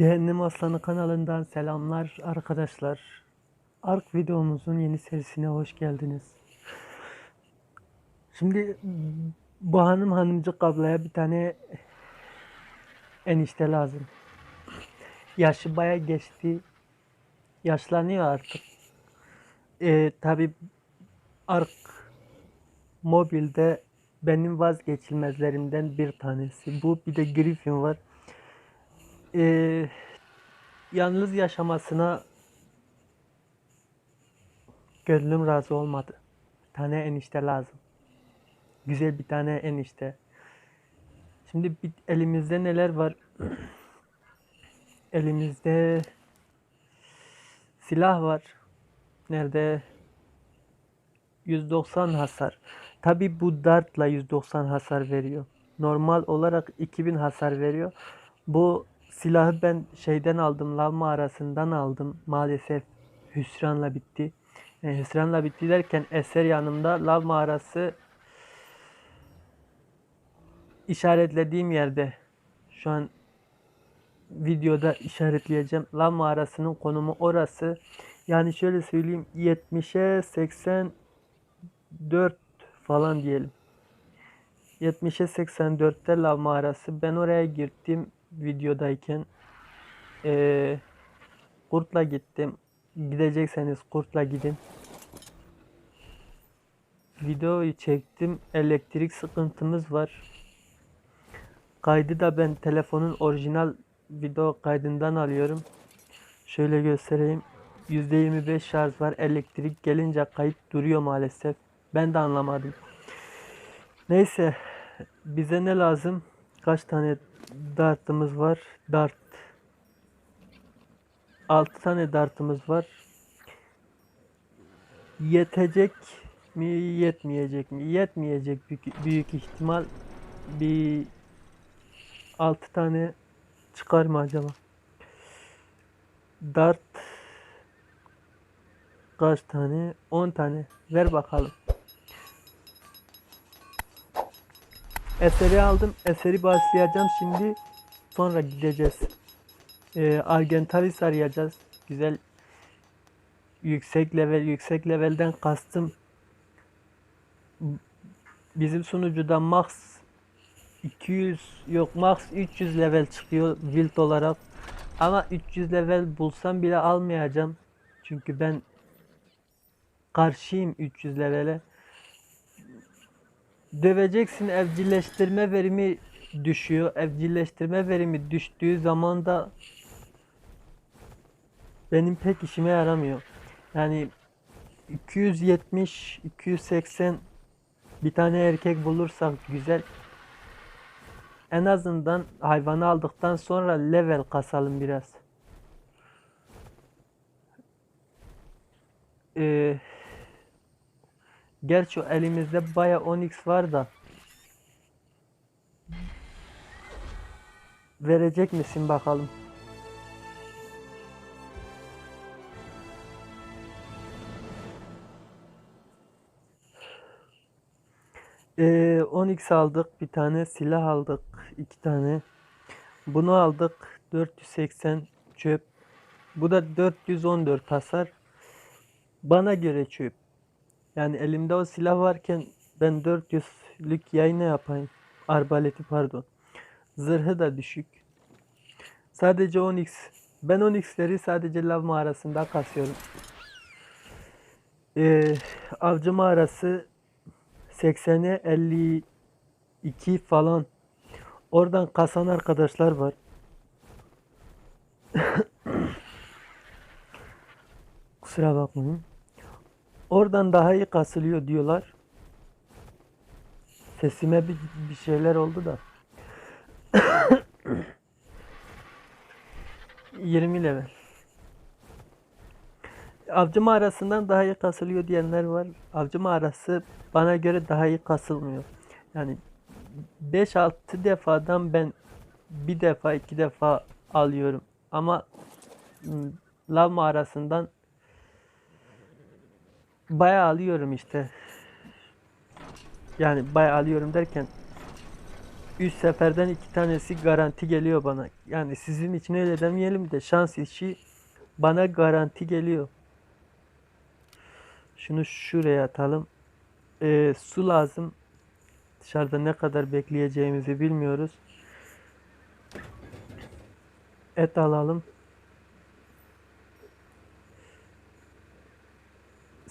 Cehennem Aslanı kanalından selamlar arkadaşlar. Ark videomuzun yeni serisine hoş geldiniz. Şimdi bu hanım hanımcık ablaya bir tane enişte lazım. Yaşı baya geçti. Yaşlanıyor artık. Ee, Tabi Ark mobilde benim vazgeçilmezlerimden bir tanesi. Bu bir de Griffin var. Ee, yalnız yaşamasına gönlüm razı olmadı. Bir tane enişte lazım. Güzel bir tane enişte. Şimdi bir, elimizde neler var? elimizde silah var. Nerede? 190 hasar. Tabi bu dartla 190 hasar veriyor. Normal olarak 2000 hasar veriyor. Bu silahı ben şeyden aldım. Lav mağarasından aldım. Maalesef hüsranla bitti. Yani hüsranla bitti derken eser yanımda lav mağarası işaretlediğim yerde şu an videoda işaretleyeceğim. Lav mağarasının konumu orası. Yani şöyle söyleyeyim 70'e 84 falan diyelim. 70'e 84'te lav mağarası. Ben oraya gittim videodayken. Ee, kurtla gittim. Gidecekseniz kurtla gidin. Videoyu çektim. Elektrik sıkıntımız var. Kaydı da ben telefonun orijinal video kaydından alıyorum. Şöyle göstereyim. %25 şarj var. Elektrik gelince kayıt duruyor maalesef. Ben de anlamadım. Neyse. Bize ne lazım? Kaç tane dartımız var? Dart. 6 tane dartımız var. Yetecek mi, yetmeyecek mi? Yetmeyecek büyük, büyük ihtimal. Bir 6 tane çıkar mı acaba? Dart kaç tane? 10 tane. Ver bakalım. Eseri aldım. Eseri başlayacağım şimdi. Sonra gideceğiz. Ee, Argentavis arayacağız. Güzel yüksek level yüksek levelden kastım bizim sunucuda max 200 yok max 300 level çıkıyor wild olarak ama 300 level bulsam bile almayacağım çünkü ben karşıyım 300 levele döveceksin evcilleştirme verimi düşüyor. Evcilleştirme verimi düştüğü zaman da benim pek işime yaramıyor. Yani 270 280 bir tane erkek bulursak güzel. En azından hayvanı aldıktan sonra level kasalım biraz. Ee, gerçi elimizde baya Onyx var da verecek misin bakalım. Ee, 10x aldık. Bir tane silah aldık. iki tane. Bunu aldık. 480 çöp. Bu da 414 hasar. Bana göre çöp. Yani elimde o silah varken ben 400'lük yayına yapayım. Arbaleti pardon. Zırhı da düşük. Sadece 10x. Ben 10x'leri sadece lav mağarasında kasıyorum. Ee, avcı mağarası 80'e 52 falan. Oradan kasan arkadaşlar var. Kusura bakmayın. Oradan daha iyi kasılıyor diyorlar. Sesime bir, bir şeyler oldu da. 20 level. Avcı mağarasından daha iyi kasılıyor diyenler var. Avcı mağarası bana göre daha iyi kasılmıyor. Yani 5-6 defadan ben bir defa iki defa alıyorum. Ama ım, lav mağarasından bayağı alıyorum işte. Yani bayağı alıyorum derken 3 seferden 2 tanesi garanti geliyor bana. Yani sizin için öyle demeyelim de şans işi bana garanti geliyor. Şunu şuraya atalım. Ee, su lazım. Dışarıda ne kadar bekleyeceğimizi bilmiyoruz. Et alalım.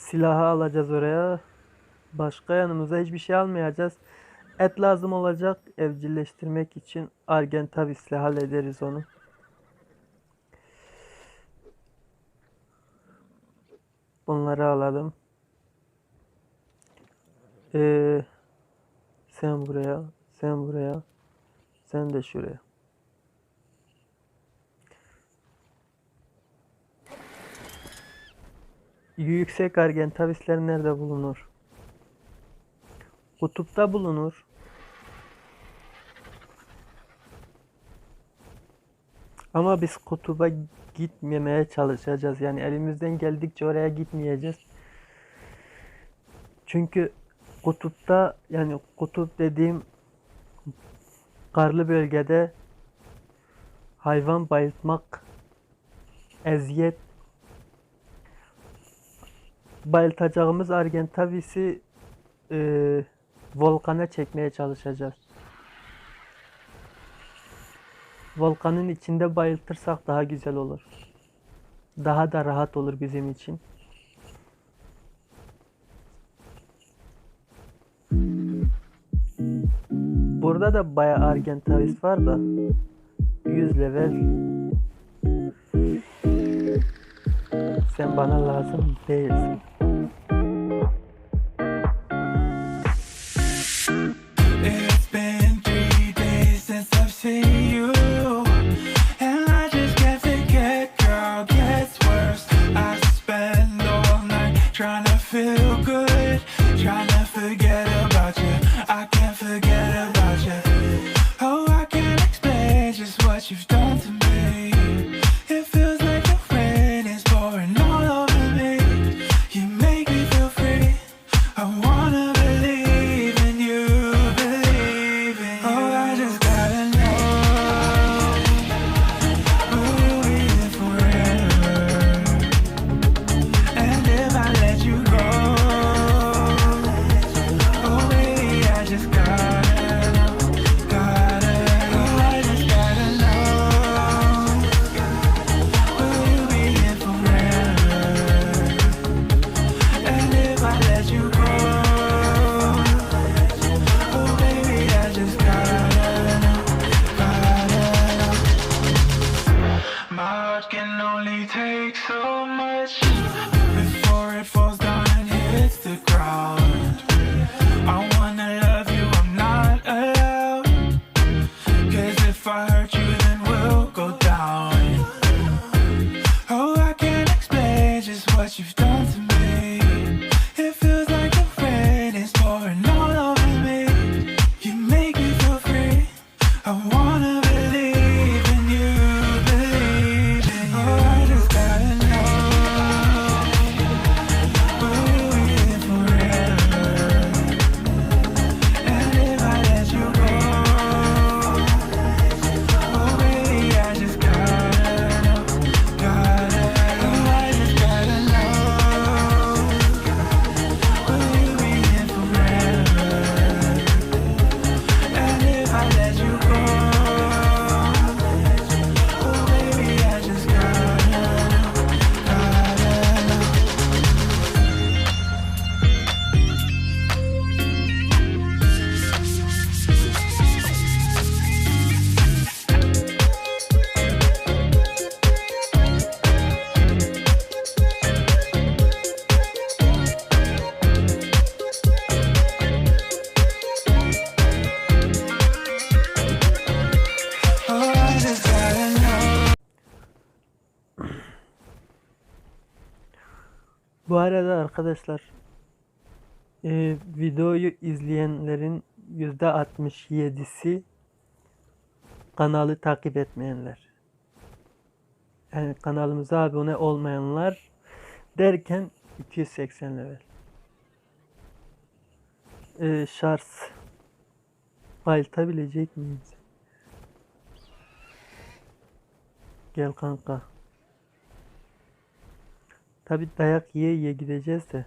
Silahı alacağız oraya. Başka yanımıza hiçbir şey almayacağız. Et lazım olacak evcilleştirmek için Argentavis'le hallederiz onu. Bunları alalım. Ee, sen buraya, sen buraya, sen de şuraya. Yüksek Argentavis'ler nerede bulunur? Kutupta bulunur. Ama biz kutuba gitmemeye çalışacağız. Yani elimizden geldikçe oraya gitmeyeceğiz. Çünkü kutupta yani kutup dediğim karlı bölgede hayvan bayıltmak eziyet bayıltacağımız Argentavis'i e, volkana çekmeye çalışacağız. Volkanın içinde bayıltırsak daha güzel olur. Daha da rahat olur bizim için. Burada da bayağı Argentavis var da 100 level sen bana lazım değilsin. Feel good, trying to forget about you. I can't forget about you. Arada arkadaşlar e, videoyu izleyenlerin %67'si kanalı takip etmeyenler. Yani kanalımıza abone olmayanlar derken 280 level. E, şarj bayıltabilecek miyiz? Gel kanka. Tabi dayak yiye yiye gideceğiz de.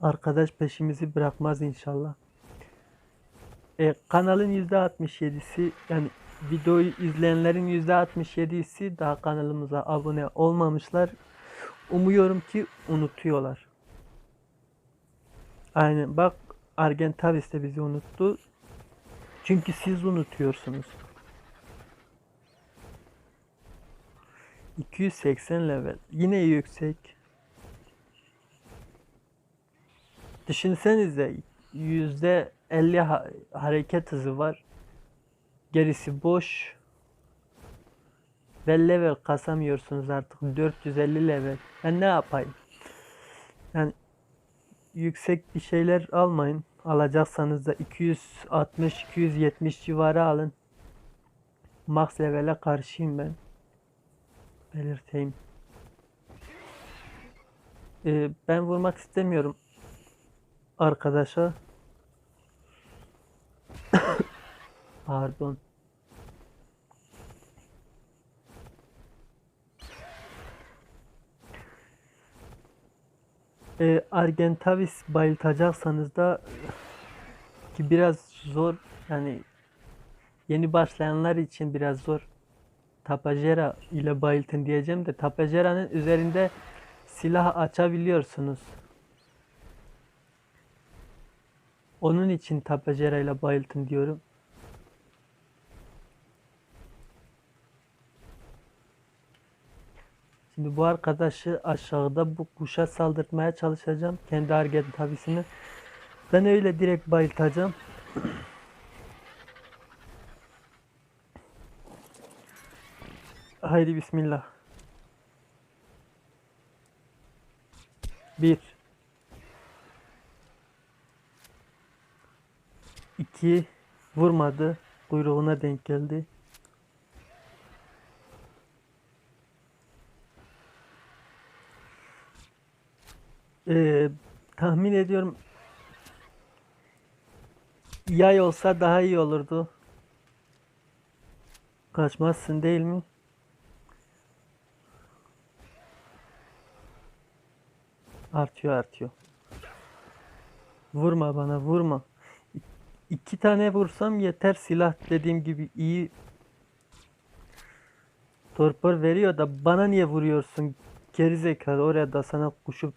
Arkadaş peşimizi bırakmaz inşallah. E, kanalın %67'si yani videoyu izleyenlerin %67'si daha kanalımıza abone olmamışlar. Umuyorum ki unutuyorlar. Aynen bak Argentavis de bizi unuttu. Çünkü siz unutuyorsunuz. 280 level. Yine yüksek. Düşünsenize yüzde 50 ha- hareket hızı var. Gerisi boş. Ve level kasamıyorsunuz artık. 450 level. Ben ne yapayım? Yani yüksek bir şeyler almayın. Alacaksanız da 260-270 civarı alın. Max level'e karşıyım ben. Belirteyim. Ee, ben vurmak istemiyorum arkadaşa. Pardon. Ee, Argentavis bayıltacaksanız da ki biraz zor yani yeni başlayanlar için biraz zor. Tapajera ile bayıltın diyeceğim de Tapajera'nın üzerinde silah açabiliyorsunuz. Onun için Tapajera ile bayıltın diyorum. Şimdi bu arkadaşı aşağıda bu kuşa saldırtmaya çalışacağım. Kendi Argentavis'ini. Ben öyle direkt bayıltacağım. Haydi bismillah. Bir. İki. Vurmadı. Kuyruğuna denk geldi. Ee, tahmin ediyorum yay olsa daha iyi olurdu. Kaçmazsın değil mi? Artıyor artıyor. Vurma bana vurma. İ- İki tane vursam yeter silah dediğim gibi iyi torpor veriyor da bana niye vuruyorsun? Gerizekalı oraya da sana kuşu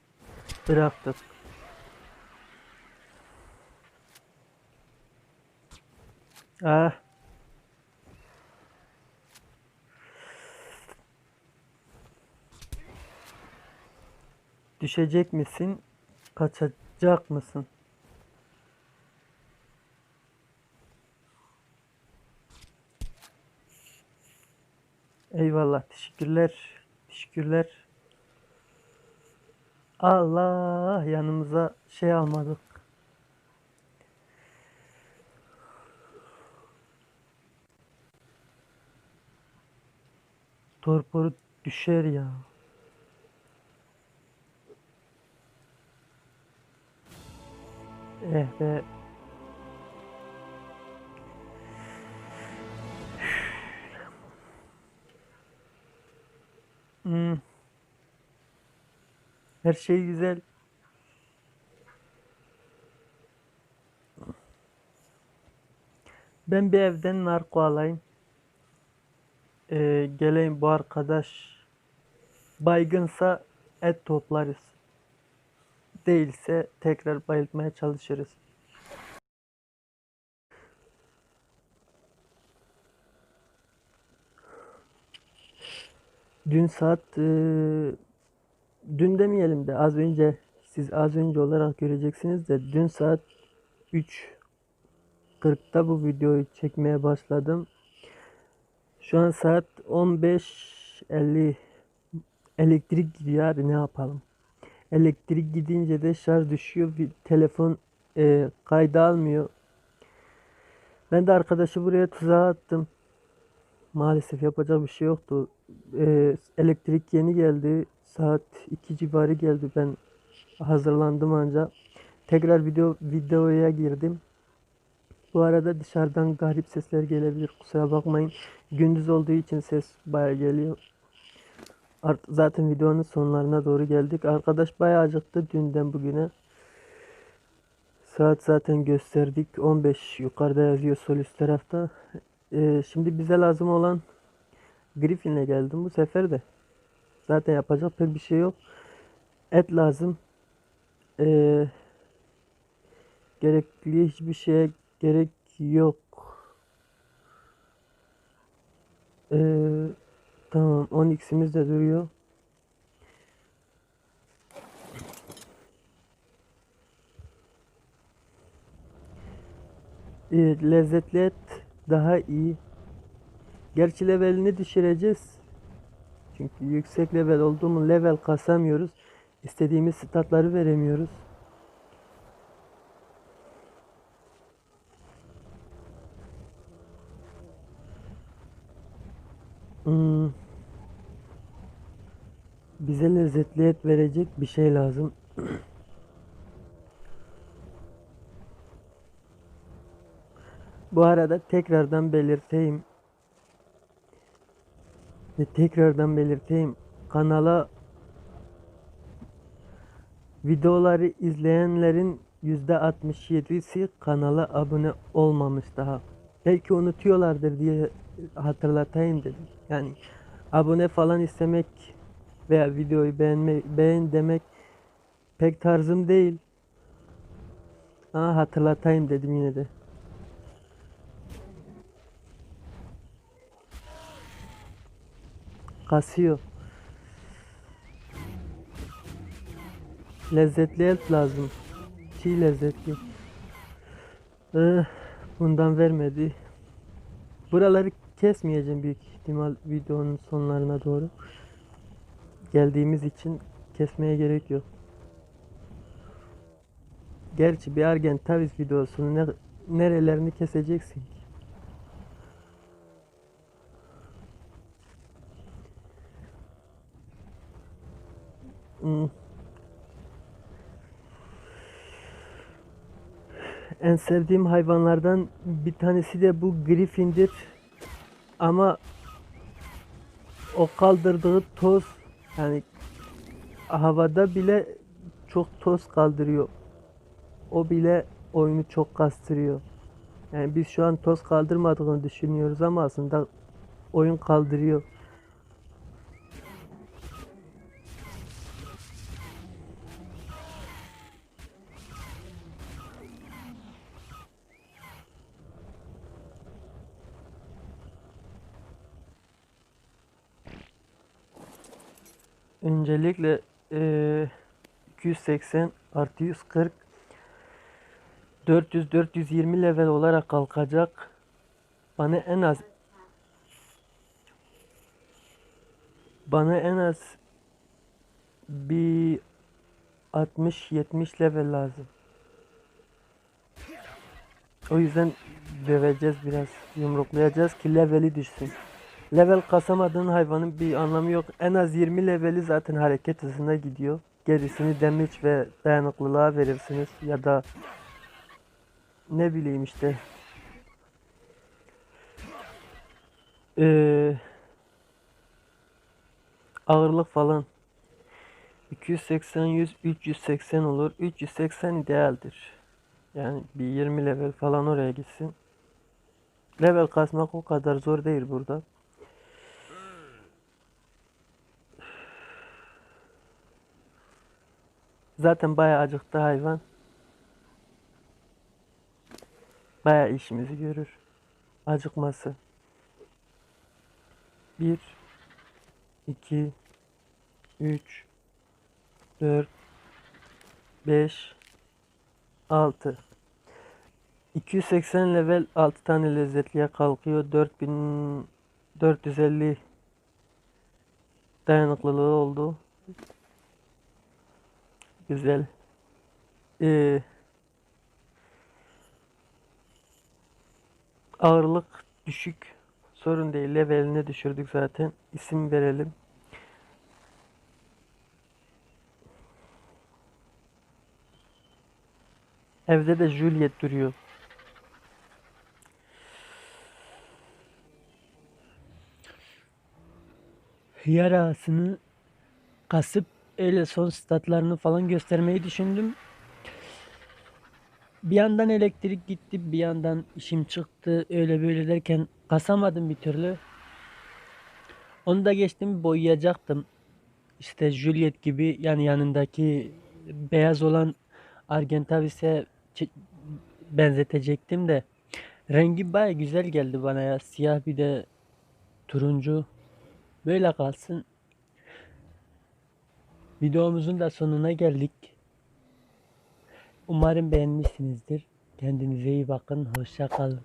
bıraktık. Ah. Düşecek misin? Kaçacak mısın? Eyvallah. Teşekkürler. Teşekkürler. Allah yanımıza şey almadık. Torporu düşer ya. Eh be. Hmm. Her şey güzel. Ben bir evden narko alayım. Ee, geleyim bu arkadaş baygınsa et toplarız. Değilse tekrar bayıltmaya çalışırız. Dün saat eee, dün demeyelim de az önce siz az önce olarak göreceksiniz de dün saat 3.40'da bu videoyu çekmeye başladım. Şu an saat 15.50 elektrik gidiyor abi ne yapalım? Elektrik gidince de şarj düşüyor. Bir telefon eee kayda almıyor. Ben de arkadaşı buraya tuzağa attım. Maalesef yapacak bir şey yoktu. Ee, elektrik yeni geldi. Saat 2 civarı geldi. Ben hazırlandım ancak. Tekrar video videoya girdim. Bu arada dışarıdan garip sesler gelebilir. Kusura bakmayın. Gündüz olduğu için ses baya geliyor. Art zaten videonun sonlarına doğru geldik. Arkadaş bayağı acıktı dünden bugüne. Saat zaten gösterdik. 15 yukarıda yazıyor sol üst tarafta. Ee, şimdi bize lazım olan Griffin'le geldim bu sefer de. Zaten yapacak pek bir şey yok. Et lazım. Ee, gerekli hiçbir şeye gerek yok. Ee, tamam 10x'imiz de duruyor. Ee, lezzetli et daha iyi. Gerçi levelini düşüreceğiz. Çünkü yüksek level olduğumu level kasamıyoruz. İstediğimiz statları veremiyoruz. Hmm. Bize lezzetli et verecek bir şey lazım. Bu arada tekrardan belirteyim. Ve tekrardan belirteyim. Kanala videoları izleyenlerin %67'si kanala abone olmamış daha. Belki unutuyorlardır diye hatırlatayım dedim. Yani abone falan istemek veya videoyu beğenme, beğen demek pek tarzım değil. Ama hatırlatayım dedim yine de. Kasıyor. Lezzetli et lazım. Çiğ lezzetli. Eh, bundan vermedi. Buraları kesmeyeceğim büyük ihtimal videonun sonlarına doğru. Geldiğimiz için kesmeye gerek yok. Gerçi bir Argentavis videosunu ne, nerelerini keseceksin ki? Hmm. En sevdiğim hayvanlardan bir tanesi de bu Griffin'dir. Ama o kaldırdığı toz yani havada bile çok toz kaldırıyor. O bile oyunu çok kastırıyor. Yani biz şu an toz kaldırmadığını düşünüyoruz ama aslında oyun kaldırıyor. Öncelikle eee 280 artı 140 400 420 level olarak kalkacak. Bana en az bana en az bir 60 70 level lazım. O yüzden döveceğiz biraz, yumruklayacağız ki leveli düşsün. Level kasamadığın hayvanın bir anlamı yok. En az 20 leveli zaten hareket hızına gidiyor. Gerisini damage ve dayanıklılığa verirsiniz ya da ne bileyim işte. Ee, ağırlık falan. 280, 100, 380 olur. 380 idealdir. Yani bir 20 level falan oraya gitsin. Level kasmak o kadar zor değil burada. Zaten bayağı acıktı hayvan. Bayağı işimizi görür. Acıkması. 1 2 3 4 5 6 280 level 6 tane lezzetliye kalkıyor. 4450 dayanıklılığı oldu güzel. Ee, ağırlık düşük. Sorun değil. Leveline düşürdük zaten. İsim verelim. Evde de Juliet duruyor. Yarasını kasıp öyle son statlarını falan göstermeyi düşündüm. Bir yandan elektrik gitti, bir yandan işim çıktı. Öyle böyle derken kasamadım bir türlü. Onu da geçtim boyayacaktım. İşte Juliet gibi yani yanındaki beyaz olan Argentavis'e benzetecektim de rengi baya güzel geldi bana ya. Siyah bir de turuncu. Böyle kalsın. Videomuzun da sonuna geldik. Umarım beğenmişsinizdir. Kendinize iyi bakın. Hoşça kalın.